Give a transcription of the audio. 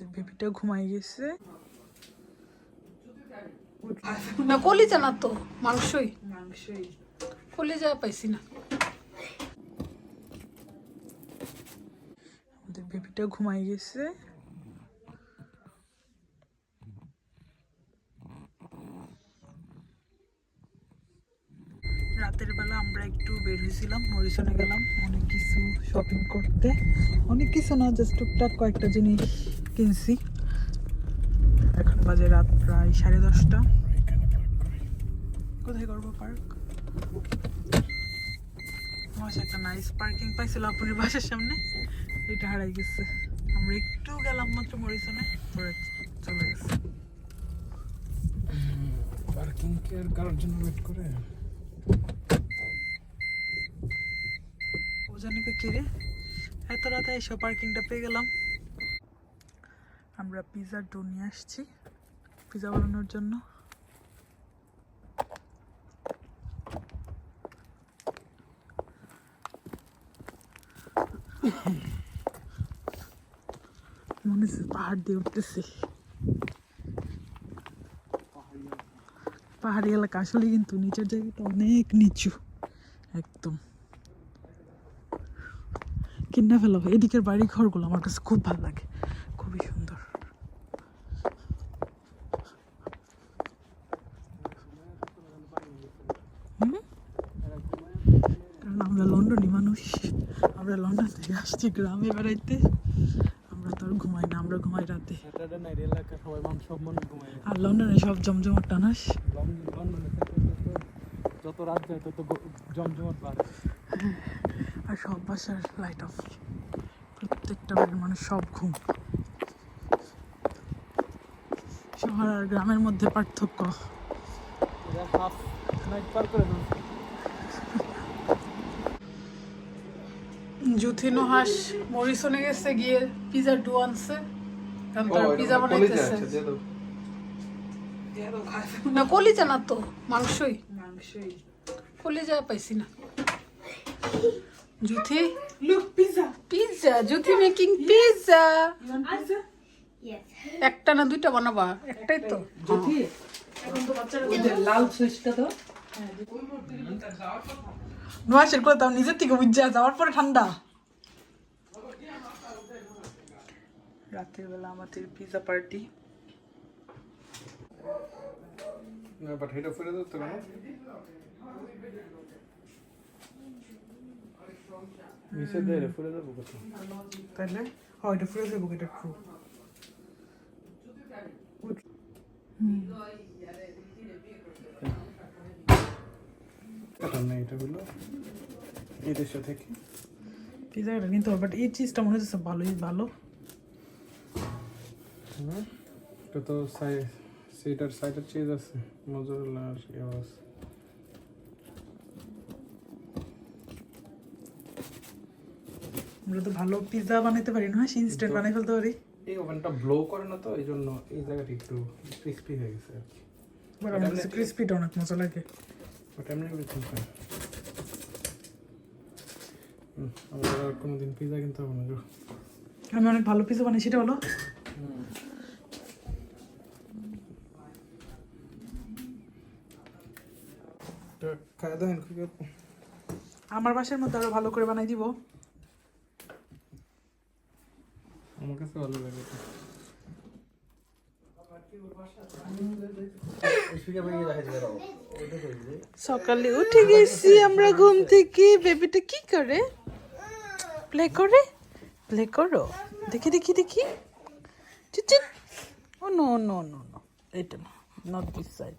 আমাদের বেবিটা ঘুমাই গেছে। না কলিজা না তো মাংসই। মাংসই। কলিজা পাইছি না। আমাদের বেবিটা ঘুমাই গেছে। রাতের বেলা আমরা একটু বের হয়েছিলাম মরিসনে গেলাম। অনেক কিছু শপিং করতে। অনেক কিছু না জাস্ট টুকটাক কয়েকটা জিনিস কিনছি। এখন বাজে রাত প্রায় সাড়ে দশটা। কোথায় করব পার্ক আমার একটা নাইস পার্কিং পাইছিল আপনার বাসার সামনে। এটা হারাই গেছে। আমরা একটু গেলাম মাত্র মরিসনে পরে চলে গেছে। পার্কিং কি আর কারোর জন্য ওয়েট করে? ও জানি কে রে? এত রাতে এসে পার্কিংটা পেয়ে গেলাম। আমরা পিৎজার ডো নিয়ে আসছি। পিৎজা বানানোর জন্য। মনে হচ্ছে পাহাড় দিয়ে উঠতেছি। পাহাড়ি এলাকা আসলে কিন্তু নিচের জায়গাটা অনেক নিচু, একদম। কিনে ফেলো। এদিকের বাড়ি ঘরগুলো আমার কাছে খুব ভালো লাগে। খুবই সুন্দর হুম? কারণ আমরা লন্ডনী মানুষ। আমরা লন্ডন থেকে আসছি গ্রামে বেড়াইতে। আমরা তো আর ঘুমাই না আমরা ঘুমাই রাতে। আর লন্ডনে সব জমজমাট টানাস। যত রাত যায় তত জমজমাট বাড়ে। আর সব বাসার লাইট অফ প্রত্যেকটা বাড়ির মানুষ সব ঘুম। শহর আর গ্রামের মধ্যে পার্থক্য। হাফ নাইট পার করে জুথিনো হাঁস মরিসনে গেছে গিয়ে পিজা ডু আনছে। কারণ তার পিজা বানাইতেছে। না কলিজা না তো মাংসই। মাংসই। কলিজা পাইছি না। Juthi? Look pizza. Pizza Juthi making pizza একটা না দুইটা বানাবা? একটাই তো। জুথি? লাল সুইচটা তো নোয়াশের তাও নিজের থেকে বুঝা যাওয়ার পরে ঠান্ডা। রাতের বেলা আমাদের পিজা পার্টি না বাট হেটা ফিরে দাও তো কেন? মিশে দেয় রে ফিরে দেবো কোথাও তাহলে? হয় এটা ফ্রেশ দেবো এটা ট্রু কাটার নেই এটা হলো এই দেশে থেকে। পিজাটা নিতে বাট এই চিজটা মনে হচ্ছে ভালোই ভালো। এটা তো সাই সেটার সাইডের চিজ আছে। মজুরিল্লা আর ইয়ে আছে। আমরা তো ভালো পিজা বানাইতে পারি না? ইনস্ট্যান্ট বানাই ফেলতে পারি। এই ওভেনটা ব্লো করে না তো? এই জন্য এই জায়গাটা একটু ক্রিস্পি হয়ে গেছে আর কি। ক্রিসপিটা অনেক মজা লাগে। এমনি এভরিথিং ফাইন আমরা আর কোনোদিন পিজা কিনতে হবে না আমি অনেক ভালো পিজা বানাই সেটা হলো খাওয়া দাওয়া আমার বাসার মধ্যে আরও ভালো করে বানাই দিব আমার কাছে ভালো লাগে এটা। সকালে উঠে গেছি আমরা ঘুম থেকে। বেবিটা কি করে? প্লে করে? প্লে করো। দেখি দেখি দেখি। Oh no no no no এটা না নট দিস সাইড